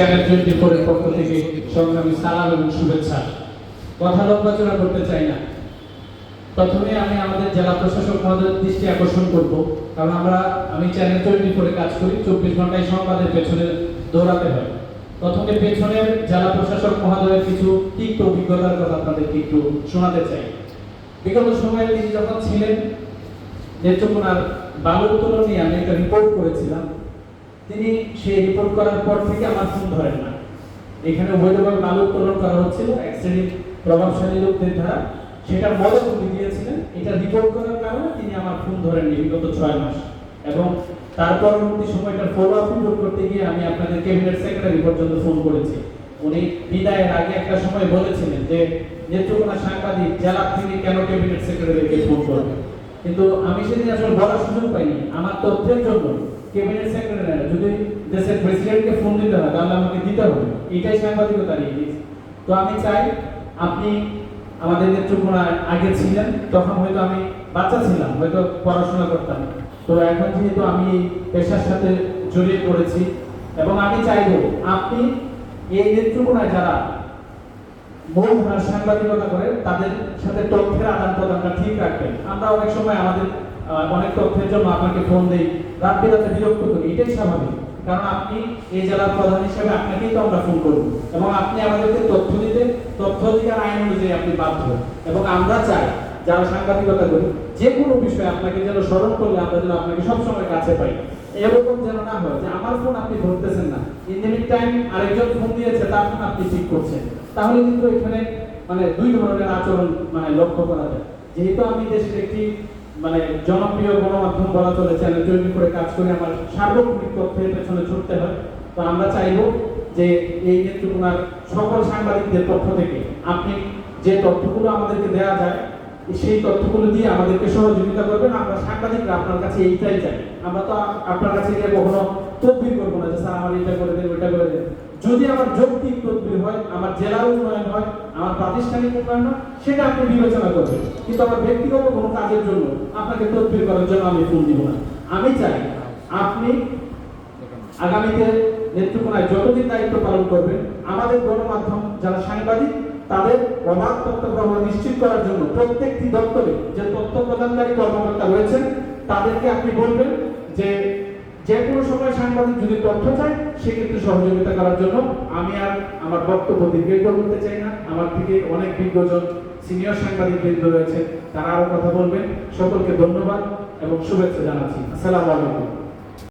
Channel twenty ফোরের পক্ষ থেকে সংগ্রামী সালাম এবং শুভেচ্ছা। কথা লম্বাচনা করতে চাই না। প্রথমে আমি আমাদের জেলা প্রশাসক মহোদয়ের দৃষ্টি আকর্ষণ করব, কারণ আমরা, আমি চ্যানেল টোয়েন্টি ফোরে কাজ করি, চব্বিশ ঘন্টায় সংবাদের পেছনে দৌড়াতে হয়। প্রথমে পেছনের জেলা প্রশাসক মহোদয়ের কিছু তিক্ত অভিজ্ঞতার কথা আপনাদেরকে একটু শোনাতে চাই। বিগত সময়ে তিনি যখন ছিলেন, নেত্রকোনার বালু উত্তোলন নিয়ে আমি একটা রিপোর্ট করেছিলাম তিনি সেই রিপোর্ট করার পর থেকে আমার ফোন ধরেন না। এখানে অবৈধভাবে বালু উত্তোলন করা হচ্ছিল এক শ্রেণির প্রভাবশালী লোকদের দ্বারা। সেটার মদত উনি দিয়েছিলেন, এটা রিপোর্ট করার কারণে তিনি আমার ফোন ধরেননি বিগত ছয় মাস। এবং তার পরবর্তী সময়টার ফলো আপ করতে গিয়ে আমি আপনাদের ক্যাবিনেট সেক্রেটারি পর্যন্ত ফোন করেছি। উনি বিদায়ের আগে একটা সময় বলেছিলেন যে, নেত্রকোনা সাংবাদিক জেলা থেকে কেন ক্যাবিনেট সেক্রেটারিকে ফোন করবে? কিন্তু আমি সেদিন আসলে বলার সুযোগ পাইনি। আমার তথ্যের জন্য ক্যাবিনেট সেক্রেটারি, যদি দেশের প্রেসিডেন্টকে ফোন দিতে হয়, তাহলে আমাকে দিতে হবে। এটাই সাংবাদিকতা নিয়ে তো আমি চাই আপনি আমাদের নেত্রকোনায় আগে ছিলেন, তখন হয়তো আমি বাচ্চা ছিলাম, হয়তো পড়াশোনা করতাম। তো এখন যেহেতু আমি এই পেশার সাথে জড়িয়ে পড়েছি, এবং আমি চাইব আপনি এই নেত্রকোনায় যারা ধারার সাংবাদিকতা করে তাদের সাথে তথ্যের আদান প্রদানটা ঠিক রাখবেন। আমরা অনেক সময় আমাদের অনেক তথ্যের জন্য আপনাকে ফোন দেই, রাত বিরাতে বিরক্ত করি, এটাই স্বাভাবিক। কারণ আপনি এই জেলার প্রধান হিসেবে আপনাকেই তো আমরা ফোন করব। এবং আপনি আমাদেরকে তথ্য দিতে, তথ্য অধিকার আইন অনুযায়ী আপনি বাধ্য। এবং আমরা চাই, যারা সাংবাদিকতা করি, যে কোনো বিষয়ে আপনাকে যেন স্মরণ করলে আমরা যেন আপনাকে সবসময় কাছে পাই। এরকম যেন না হয় যে আমার ফোন আপনি ধরতেছেন না। ইন টাইম আরেকজন ফোন দিয়েছে, তার ফোন আপনি ঠিক করছেন। তাহলে কিন্তু এখানে মানে দুই ধরনের আচরণ মানে লক্ষ্য করা যায়। যেহেতু আমি দেশের একটি মানে জনপ্রিয় গণমাধ্যম বলা চলে চ্যানেল টোয়েন্টি করে কাজ করে আমার সার্বক্ষণিক তথ্যের পেছনে ছুটতে হয়, তো আমরা চাইব যে এই নেত্রকোনার সকল সাংবাদিকদের পক্ষ থেকে আপনি যে তথ্যগুলো আমাদেরকে দেওয়া যায় সেই তথ্যগুলো দিয়ে আমাদেরকে সহযোগিতা করবেন। আমরা সাংবাদিকরা আপনার কাছে এইটাই চাই। আমরা তো আপনার কাছে গিয়ে কখনো তদবির করব না যে, স্যার, আমার এটা করে দেন, ওইটা করে দেন। যদি আমার যৌক্তিক তদবির হয়, আমার জেলার উন্নয়ন হয়, আমার প্রাতিষ্ঠানিক উন্নয়ন হয়, সেটা আপনি বিবেচনা করবেন। কিন্তু আমার ব্যক্তিগত কোনো কাজের জন্য আপনাকে তদবির করার জন্য আমি ফোন দিব না। আমি চাই আপনি আগামীতে নেত্রকোনায় যতদিন দায়িত্ব পালন করবেন, আমাদের গণমাধ্যম যারা সাংবাদিক তাদের অবাধ তথ্য প্রবাহ নিশ্চিত করার জন্য প্রত্যেকটি দপ্তরে যে তথ্য প্রদানকারী কর্মকর্তা রয়েছেন, তাদেরকে আপনি বলবেন যে যে কোনো সময় সাংবাদিক যদি তথ্য চায়, সেক্ষেত্রে সহযোগিতা করার জন্য আমি আর আমার বক্তব্য দীর্ঘায়িত করতে চাই না। আমার থেকে অনেক বিজ্ঞজন সিনিয়র সাংবাদিক বৃন্দ রয়েছে, তারা আরও কথা বলবেন। সকলকে ধন্যবাদ এবং শুভেচ্ছা জানাচ্ছি। আসসালামু আলাইকুম।